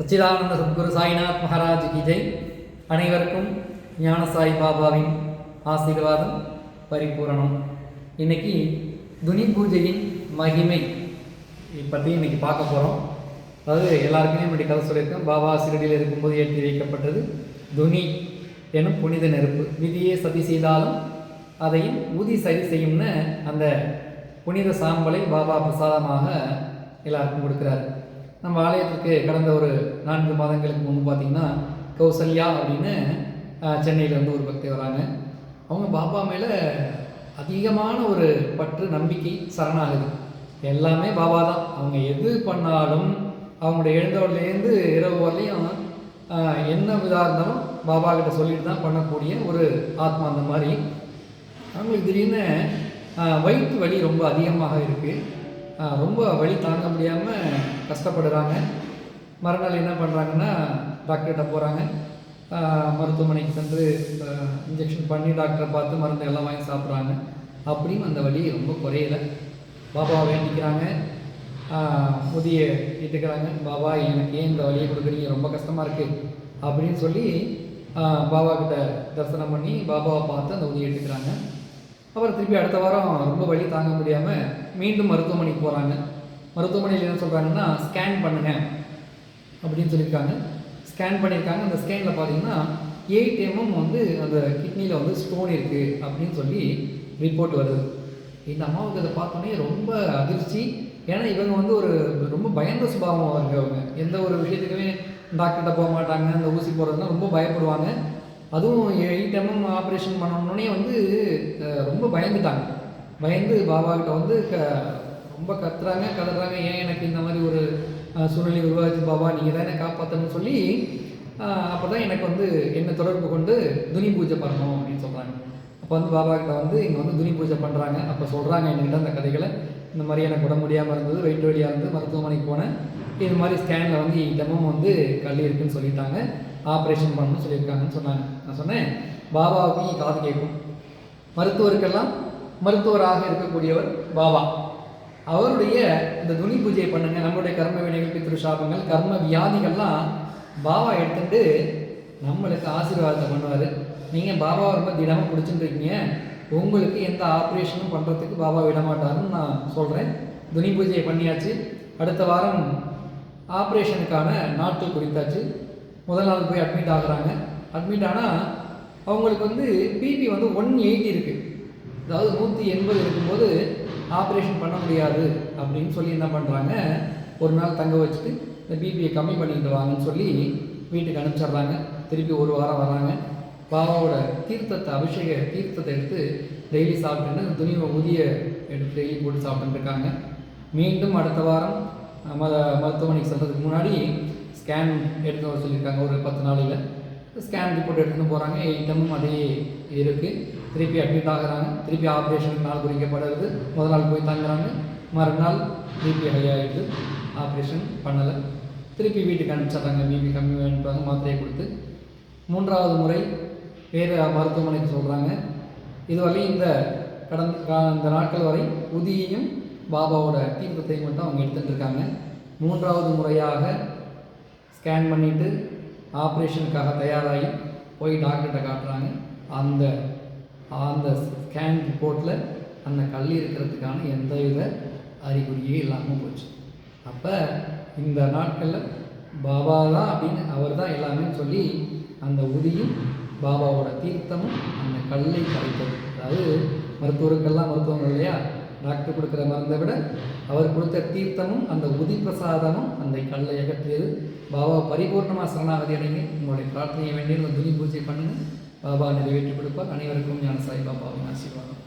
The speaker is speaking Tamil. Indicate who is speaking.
Speaker 1: சச்சிதானந்த சத்குரு சாய்நாத் மகாராஜ் கி அனைவருக்கும் ஞான சாய் பாபாவின் ஆசீர்வாதம் பரிபூரணம். இன்னைக்கு துனி பூஜையின் மகிமை பற்றி இன்னைக்கு பார்க்க போகிறோம் அதாவது எல்லாருக்குமே இப்படி கதை சொல்லியிருக்கேன். பாபா சிறடியில் இருக்கும்போது ஏற்றி வைக்கப்பட்டது துனி எனும் புனித நெருப்பு. விதியே சதி செய்தாலும் அதையும் ஊதி சரி செய்யும்னு அந்த புனித சாம்பலை பாபா பிரசாதமாக எல்லாருக்கும் கொடுக்குறாரு. நம்ம ஆலயத்திற்கு கடந்த ஒரு நான்கு மாதங்களுக்கு முன்பு பார்த்திங்கன்னா கௌசல்யா அப்படின்னு சென்னையிலேருந்து ஒரு பக்தி வராங்க. அவங்க பாபா மேலே அதிகமான ஒரு பற்று நம்பிக்கை சரணாகுது. எல்லாமே பாபா தான். அவங்க எது பண்ணாலும் அவங்களுடைய எழுந்தவர்லேருந்து இரவு வரலையும் என்ன இதாக இருந்தாலும் பாபா கிட்ட சொல்லிட்டு தான் பண்ணக்கூடிய ஒரு ஆத்மா அந்த மாதிரி. அவங்களுக்கு திடீர்னு வயிற்று வலி ரொம்ப அதிகமாக இருக்குது ரொம்ப வழி தாங்க முடியாமல் கஷ்டப்படுறாங்க. மறுநாள் என்ன பண்ணுறாங்கன்னா டாக்டர்கிட்ட போகிறாங்க மருத்துவமனைக்கு சென்று இன்ஜெக்ஷன் பண்ணி டாக்டரை பார்த்து மருந்து எல்லாம் வாங்கி சாப்பிட்றாங்க. அப்படியும் அந்த வலி ரொம்ப குறையல. பாபாவை வேண்டிக்கிறாங்க. ஆஹ், முதிய இட்டுக்கிறாங்க பாபா எனக்கு ஏன் இந்த வழியை கொடுக்குறீங்க? ரொம்ப கஷ்டமாக இருக்குது அப்படின்னு சொல்லி பாபா கிட்ட தரிசனம் பண்ணி பாபாவை பார்த்து அந்த உதவி எடுத்துக்கிறாங்க அப்புறம் திருப்பி அடுத்த வாரம் ரொம்ப வழி தாங்க முடியாமல் மீண்டும் மருத்துவமனைக்கு போகிறாங்க மருத்துவமனையில் என்ன சொல்கிறாங்கன்னா ஸ்கேன் பண்ணுங்க அப்படின்னு சொல்லியிருக்காங்க. ஸ்கேன் பண்ணியிருக்காங்க. அந்த ஸ்கேனில் பார்த்தீங்கன்னா எயிட் எம்எம் வந்து அந்த கிட்னியில் வந்து ஸ்டோன் இருக்குது அப்படின்னு சொல்லி ரிப்போர்ட் வருது. இந்த அம்மாவுக்கு அதை பார்த்தோன்னே ரொம்ப அதிர்ச்சி. ஏன்னா இவங்க வந்து ஒரு ரொம்ப பயந்த சுபாவம் இருக்கவங்க எந்த ஒரு விஷயத்துக்குமே டாக்டர்கிட்ட போக மாட்டாங்க. அந்த ஊசி போடுறதுனா ரொம்ப பயப்படுவாங்க. அதுவும் எயிட் எம்எம் ஆப்ரேஷன் பண்ணணுன்னே வந்து ரொம்ப பயந்துட்டாங்க. பயந்து பாபா கிட்ட வந்து க ரொம்ப கத்துறாங்க கதறாங்க. ஏன் எனக்கு இந்த மாதிரி ஒரு சூழ்நிலை உருவாச்சு பாபா? நீங்கள் தான் என்னை காப்பாற்றணும்னு சொல்லி அப்போ தான் எனக்கு வந்து என்னை தொடர்பு கொண்டு துணி பூஜை பண்ணணும் அப்படின்னு சொல்கிறாங்க அப்போ வந்து பாபா கிட்ட வந்து இங்கே வந்து துணி பூஜை பண்ணுறாங்க அப்போ சொல்கிறாங்க என்கிட்ட அந்த கதைகளை. இந்த மாதிரி எனக்கு உடம்பு முடியாமல் இருந்தது வெயிட் வழியாக இருந்து மருத்துவமனைக்கு போனேன். இது மாதிரி ஸ்கேனில் வந்து இடமும் வந்து கல் இருக்குன்னு சொல்லிட்டாங்க. ஆப்ரேஷன் பண்ணணும்னு சொல்லியிருக்காங்கன்னு சொன்னாங்க. நான் சொன்னேன் பாபாவுக்கு நீ காது கேட்கும். மருத்துவருக்கெல்லாம் மருத்துவராக இருக்கக்கூடியவர் பாபா. அவருடைய இந்த துணி பூஜையை பண்ணுங்க நம்மளுடைய கர்ம வினைகள் பித்ருஷாபங்கள் கர்ம வியாதிகள்லாம் பாபா எடுத்துட்டு நம்மளுக்கு ஆசீர்வாதத்தை பண்ணுவார். நீங்கள் பாபாவை ரொம்ப திடமாக பிடிச்சிட்டு இருக்கீங்க. உங்களுக்கு எந்த ஆப்ரேஷனும் பண்ணுறதுக்கு பாபா விட மாட்டாருன்னு நான் சொல்கிறேன் துணி பூஜையை பண்ணியாச்சு. அடுத்த வாரம் ஆப்ரேஷனுக்கான நாட்கள் குறித்தாச்சு. முதல் நாள் போய் அட்மிட் ஆகுறாங்க. அட்மிட் ஆனால் அவங்களுக்கு வந்து பிபி வந்து ஒன் எயிட்டி இருக்குது அதாவது நூற்றி எண்பது இருக்கும்போது ஆப்ரேஷன் பண்ண முடியாது அப்படின்னு சொல்லி என்ன பண்ணுறாங்க ஒரு நாள் தங்க வச்சுட்டு இந்த பிபியை கம்மி பண்ணிட்டு வாங்கன்னு சொல்லி வீட்டுக்கு அனுப்பிச்சிடுறாங்க. திருப்பி ஒரு வாரம் வராங்க பாபாவோட தீர்த்தத்தை அபிஷேக தீர்த்தத்தை எடுத்து டெய்லி சாப்பிட்டுன்னு துணிவை ஊதிய எடுத்து டெய்லி போட்டு சாப்பிட்டுருக்காங்க இருக்காங்க. மீண்டும் அடுத்த வாரம் மத மருத்துவமனைக்கு செல்றதுக்கு முன்னாடி ஸ்கேன் எடுத்து வர சொல்லியிருக்காங்க ஒரு பத்து நாளில். ஸ்கேன் ரிப்போர்ட் எடுத்துன்னு போகிறாங்க இன்னமும் அதே இருக்குது திருப்பி அட்மிட் ஆகிறாங்க. திருப்பி ஆப்ரேஷனுக்கு நாள் குறிக்கப்படுறது. முதல் நாள் போய் தங்குறாங்க. மறுநாள் பிபி ஹை ஆகிடுது ஆப்ரேஷன் பண்ணலை. திருப்பி வீட்டுக்கு அனுப்பிச்சிடுறாங்க. பிபி கம்மி வேணுப்பாங்க மாத்திரையை கொடுத்து. மூன்றாவது முறை வேறு மருத்துவமனைக்கு சொல்கிறாங்க இதுவரையும் இந்த கடந்த இந்த நாட்கள் வரை உதியையும் பாபாவோட தீர்த்தத்தையும் மட்டும் அவங்க எடுத்துகிட்டு இருக்காங்க. மூன்றாவது முறையாக ஸ்கேன் பண்ணிவிட்டு ஆப்ரேஷனுக்காக தயாராகி போய் டாக்டர்கிட்ட காட்டுறாங்க. அந்த அந்த ஸ்கேன் ரிப்போர்ட்டில் அந்த கல் இருக்கிறதுக்கான எந்த வித அறிகுறியே இல்லாமல் போச்சு. அப்போ இந்த நாட்களில் பாபா தான் அப்படின்னு அவர் தான் எல்லாமே சொல்லி அந்த உதியும் பாபாவோட தீர்த்தமும் அந்த கல்லை கரைத்தது அதாவது மருத்துவருக்கெல்லாம் மருத்துவம் இல்லையா? டாக்டர் கொடுக்குற மருந்தை விட அவர் கொடுத்த தீர்த்தமும் அந்த உதி பிரசாதமும் அந்த கல்லை அகற்றியது. பாபா பரிபூர்ணமாக சரணாகதி அடைங்க. உங்களுடைய பிரார்த்தனையை வேண்டிய துணி பூஜை பண்ணுங்க. பாபா நிறைவேற்றி கொடுப்பார். அனைவருக்கும் ஞான சாய் பாபாவின் ஆசீர்வாதம்.